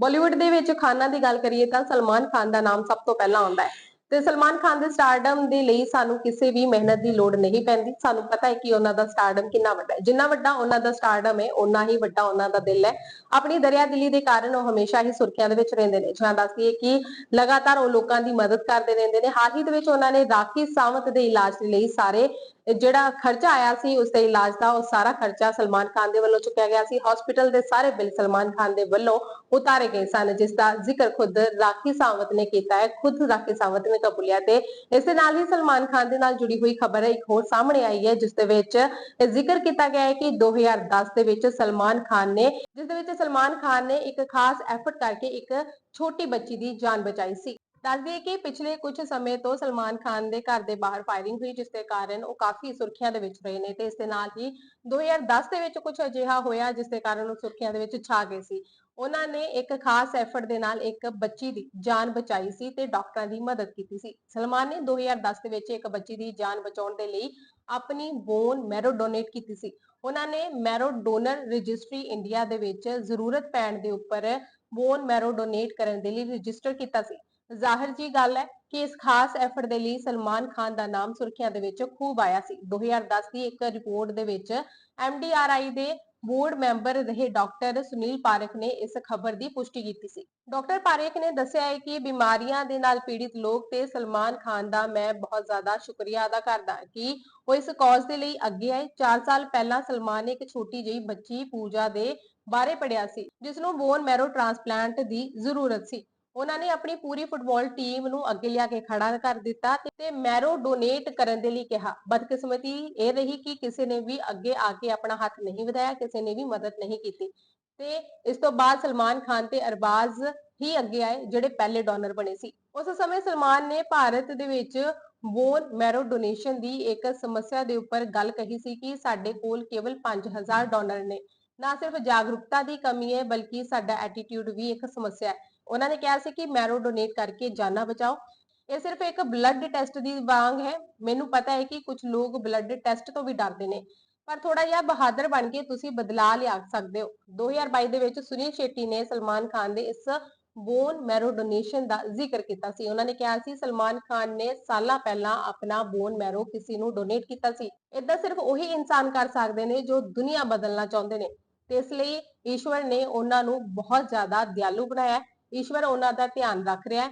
ਬਾਲੀਵੁੱਡ ਦੇ ਵਿੱਚ ਖਾਨਾਂ ਦੀ ਗੱਲ ਕਰੀਏ ਤਾਂ ਸਲਮਾਨ ਖਾਨ ਦਾ ਨਾਮ ਸਭ ਤੋਂ ਪਹਿਲਾਂ ਆਉਂਦਾ ਹੈ। ਤੇ ਸਲਮਾਨ ਖਾਨ ਦੇ ਸਟਾਰਡਮ ਦੇ ਲਈ ਸਾਨੂੰ ਕਿਸੇ ਵੀ ਮਿਹਨਤ ਦੀ ਲੋੜ ਨਹੀਂ ਪੈਂਦੀ। ਸਾਨੂੰ ਪਤਾ ਹੈ ਕਿ ਉਹਨਾਂ ਦਾ ਸਟਾਰਡਮ ਕਿੰਨਾ ਵੱਡਾ ਹੈ। ਜਿੰਨਾ ਵੱਡਾ ਉਹਨਾਂ ਦਾ ਸਟਾਰਡਮ ਹੈ ਉਨਾ ਹੀ ਵੱਡਾ ਉਹਨਾਂ ਦਾ ਦਿਲ ਹੈ। ਆਪਣੀ ਦਰਿਆਦਿਲੀ ਦੇ ਕਾਰਨ ਉਹ ਹਮੇਸ਼ਾ ਹੀ ਸੁਰਖੀਆਂ ਦੇ ਵਿੱਚ ਰਹਿੰਦੇ ਨੇ। ਜਿਵੇਂ ਦੱਸਦੀਏ ਕਿ ਲਗਾਤਾਰ ਉਹ ਲੋਕਾਂ ਦੀ ਮਦਦ ਕਰਦੇ ਰਹਿੰਦੇ ਨੇ। ਹਾਲ ਹੀ ਦੇ ਵਿੱਚ ਉਹਨਾਂ ਨੇ ਰਾਖੀ ਸਾਵੰਤ ਦੇ ਇਲਾਜ ਦੇ ਲਈ ਸਾਰੇ ਜਿਹੜਾ ਖਰਚਾ ਆਇਆ ਸੀ, ਉਸ ਦੇ ਇਲਾਜ ਦਾ, ਉਹ ਸਾਰਾ ਖਰਚਾ ਸਲਮਾਨ ਖਾਨ ਦੇ ਵੱਲੋਂ ਚੁੱਕਿਆ ਗਿਆ ਸੀ। ਹਸਪੀਟਲ ਦੇ ਸਾਰੇ ਬਿੱਲ ਸਲਮਾਨ ਖਾਨ ਦੇ ਵੱਲੋਂ ਉਤਾਰੇ ਗਏ ਸਨ, ਜਿਸ ਦਾ ਜ਼ਿਕਰ ਖੁਦ ਰਾਖੀ ਸਾਵੰਤ ਨੇ ਕੀਤਾ ਹੈ। ਖੁਦ ਰਾਖੀ ਸਾਵੰਤ ਨੇ ਕਬੂਲਿਆ ਤੇ ਇਸ ਦੇ ਨਾਲ ਹੀ ਸਲਮਾਨ ਖਾਨ ਦੇ ਨਾਲ ਜੁੜੀ ਹੋਈ ਖਬਰ ਹੈ ਇੱਕ ਹੋਰ ਸਾਹਮਣੇ ਆਈ ਹੈ, ਜਿਸ ਦੇ ਵਿੱਚ ਜ਼ਿਕਰ ਕੀਤਾ ਗਿਆ ਹੈ ਕਿ 2010 ਦੇ ਵਿੱਚ ਸਲਮਾਨ ਖਾਨ ਨੇ, ਜਿਸ ਦੇ ਵਿੱਚ ਸਲਮਾਨ ਖਾਨ ਨੇ ਇੱਕ ਖਾਸ ਐਫਰਟ ਕਰਕੇ ਇੱਕ ਛੋਟੀ ਬੱਚੀ ਦੀ ਜਾਨ ਬਚਾਈ ਸੀ। ਦੱਸ ਦਈਏ ਕਿ ਪਿਛਲੇ ਕੁਝ ਸਮੇਂ ਤੋਂ ਸਲਮਾਨ ਖਾਨ ਦੇ ਘਰ ਦੇ ਬਾਹਰ ਫਾਇਰਿੰਗ ਹੋਈ, ਜਿਸ ਦੇ ਕਾਰਨ ਉਹ ਕਾਫੀ ਸੁਰਖੀਆਂ ਦੇ ਵਿੱਚ ਰਹੇ ਨੇ ਤੇ ਇਸ ਦੇ ਨਾਲ ਹੀ 2010 ਦੇ ਵਿੱਚ ਕੁਝ ਅਜਿਹਾ ਹੋਇਆ, ਜਿਸ ਦੇ ਕਾਰਨ ਉਹ ਸੁਰਖੀਆਂ ਦੇ ਵਿੱਚ ਛਾ ਗਏ ਸੀ। ਉਹਨਾਂ ਨੇ ਇੱਕ ਖਾਸ ਐਫਰਟ ਦੇ ਨਾਲ ਇੱਕ ਬੱਚੀ ਦੀ ਜਾਨ ਬਚਾਈ ਸੀ ਤੇ ਡਾਕਟਰਾਂ ਦੀ ਮਦਦ ਕੀਤੀ ਸੀ। ਸਲਮਾਨ ਨੇ 2010 ਦੇ ਵਿੱਚ ਇੱਕ ਬੱਚੀ ਦੀ ਜਾਨ ਬਚਾਉਣ ਦੇ ਲਈ ਆਪਣੀ ਬੋਨ ਮੈਰੋ ਡੋਨੇਟ ਕੀਤੀ ਸੀ। ਉਹਨਾਂ ਨੇ ਮੈਰੋ ਡੋਨਰ ਰਜਿਸਟਰੀ ਇੰਡੀਆ ਦੇ ਵਿੱਚ ਜ਼ਰੂਰਤ ਪੈਣ ਦੇ ਉੱਪਰ ਬੋਨ ਮੈਰੋ ਡੋਨੇਟ ਕਰਨ ਦੇ ਲਈ ਰਜਿਸਟਰ ਕੀਤਾ ਸੀ। ਜ਼ਾਹਿਰ ਜੀ ਗੱਲ ਹੈ ਕਿ ਇਸ ਖਾਸ ਐਫਰਟ ਦੇ ਲਈ ਸਲਮਾਨ ਖਾਨ ਦਾ ਨਾਮ ਸੁਰਖੀਆਂ ਦੇ ਵਿੱਚ ਖੂਬ ਆਇਆ ਸੀ। 2010 ਦੀ ਇੱਕ ਰਿਪੋਰਟ ਦੇ ਵਿੱਚ ਐਮਡੀਆਰਆਈ ਦੇ ਬੋਰਡ ਮੈਂਬਰ ਰਹੇ ਡਾਕਟਰ ਸੁਨੀਲ ਪਾਰਕ ਨੇ ਇਸ ਖਬਰ ਦੀ ਪੁਸ਼ਟੀ ਕੀਤੀ ਸੀ। ਡਾਕਟਰ ਪਾਰੇਖ ਨੇ ਦੱਸਿਆ ਹੈ ਕਿ ਬਿਮਾਰੀਆਂ ਦੇ ਨਾਲ ਪੀੜਿਤ ਲੋਕ ਤੇ ਸਲਮਾਨ ਖਾਨ ਦਾ ਮੈਂ ਬਹੁਤ ਜ਼ਿਆਦਾ ਸ਼ੁਕਰੀਆ ਅਦਾ ਕਰਦਾ ਕਿ ਉਹ ਇਸ ਕੌਜ ਦੇ ਲਈ ਅੱਗੇ ਆਏ। 4 ਸਾਲ ਪਹਿਲਾਂ ਸਲਮਾਨ ਨੇ ਇੱਕ ਛੋਟੀ ਜਿਹੀ ਬੱਚੀ ਪੂਜਾ ਦੇ ਬਾਰੇ ਪੜਿਆ ਸੀ ਜਿਸ ਨੂੰ ਬੋਨ ਮੈਰੋ ਟ੍ਰਾਂਸਪਲਾਂਟ ਦੀ ਜ਼ਰੂਰਤ ਸੀ। ਉਹਨਾਂ ਨੇ ਆਪਣੀ ਪੂਰੀ ਫੁੱਟਬਾਲ ਟੀਮ ਨੂੰ ਅੱਗੇ ਲਿਆ ਕੇ ਖੜਾ ਕਰ ਦਿੱਤਾ ਤੇ ਮੈਰੋ ਡੋਨੇਟ ਕਰਨ ਦੇ ਲਈ ਕਿਹਾ। ਬਦਕਿਸਮਤੀ ਇਹ ਰਹੀ ਕਿ ਕਿਸੇ ਨੇ ਵੀ ਅੱਗੇ ਆ ਕੇ ਆਪਣਾ ਹੱਥ ਨਹੀਂ ਵਧਾਇਆ, ਕਿਸੇ ਨੇ ਵੀ ਮਦਦ ਨਹੀਂ ਕੀਤੀ। ਤੇ ਇਸ ਤੋਂ ਬਾਅਦ ਸਲਮਾਨ ਖਾਨ ਤੇ ਅਰਬਾਜ਼ ਹੀ ਅੱਗੇ ਆਏ, ਜਿਹੜੇ ਪਹਿਲੇ ਡੋਨਰ ਬਣੇ ਸੀ। ਉਸ ਸਮੇਂ ਸਲਮਾਨ ਨੇ ਭਾਰਤ ਦੇ ਵਿੱਚ ਬੋਨ ਮੈਰੋ ਡੋਨੇਸ਼ਨ ਦੀ ਇੱਕ ਸਮੱਸਿਆ ਦੇ ਉੱਪਰ ਗੱਲ ਕਹੀ ਸੀ ਕਿ ਸਾਡੇ ਕੋਲ ਕੇਵਲ 5000 ਡੋਨਰ ਨੇ। ਨਾ ਸਿਰਫ ਜਾਗਰੂਕਤਾ ਦੀ ਕਮੀ ਹੈ, ਬਲਕਿ ਸਾਡਾ ਐਟੀਟਿਊਡ ਵੀ ਇੱਕ ਸਮੱਸਿਆ ਹੈ। ਉਹਨਾਂ ਨੇ ਕਿਹਾ ਸੀ ਕਿ ਮੈਰੋ ਡੋਨੇਟ ਕਰਕੇ ਜਾਨਾਂ ਬਚਾਓ। ਇਹ ਸਿਰਫ ਇੱਕ ਬਲੱਡ ਟੈਸਟ ਦੀ ਵਾਂਗ ਹੈ। ਮੈਨੂੰ ਪਤਾ ਹੈ ਕਿ ਕੁਝ ਲੋਕ ਬਲੱਡ ਟੈਸਟ ਤੋਂ ਵੀ ਡਰਦੇ ਨੇ। ਪਰ ਥੋੜਾ ਜਿਹਾ ਬਹਾਦਰ ਬਣ ਕੇ ਤੁਸੀਂ ਬਦਲਾਅ ਲਿਆ ਸਕਦੇ ਹੋ। 2022 ਦੇ ਵਿੱਚ ਸੁਨੀਲ ਸ਼ੇਟੀ ਨੇ ਸਲਮਾਨ ਖਾਨ ਦੇ ਇਸ ਬੋਨ ਮੈਰੋ ਡੋਨੇਸ਼ਨ ਦਾ ਜ਼ਿਕਰ ਕੀਤਾ ਸੀ। ਉਹਨਾਂ ਨੇ ਕਿਹਾ ਸੀ, ਸਲਮਾਨ ਖਾਨ ਨੇ ਸਾਲਾਂ ਪਹਿਲਾਂ ਆਪਣਾ ਬੋਨ ਮੈਰੋ ਕਿਸੇ ਨੂੰ ਡੋਨੇਟ ਕੀਤਾ ਸੀ। ਇਦਾਂ ਸਿਰਫ ਉਹੀ ਇਨਸਾਨ ਕਰ ਸਕਦੇ ਨੇ ਜੋ ਦੁਨੀਆ ਬਦਲਣਾ ਚਾਹੁੰਦੇ ਨੇ। ਤੇ ਇਸ ਲਈ ਈਸ਼ਵਰ ਨੇ ਉਹਨਾਂ ਨੂੰ ਬਹੁਤ ਜ਼ਿਆਦਾ ਦਿਆਲੂ ਬਣਾਇਆ। ਈਸ਼ਵਰ ਉਹਨਾਂ ਦਾ ਧਿਆਨ ਰੱਖ ਰਿਹਾ ਹੈ।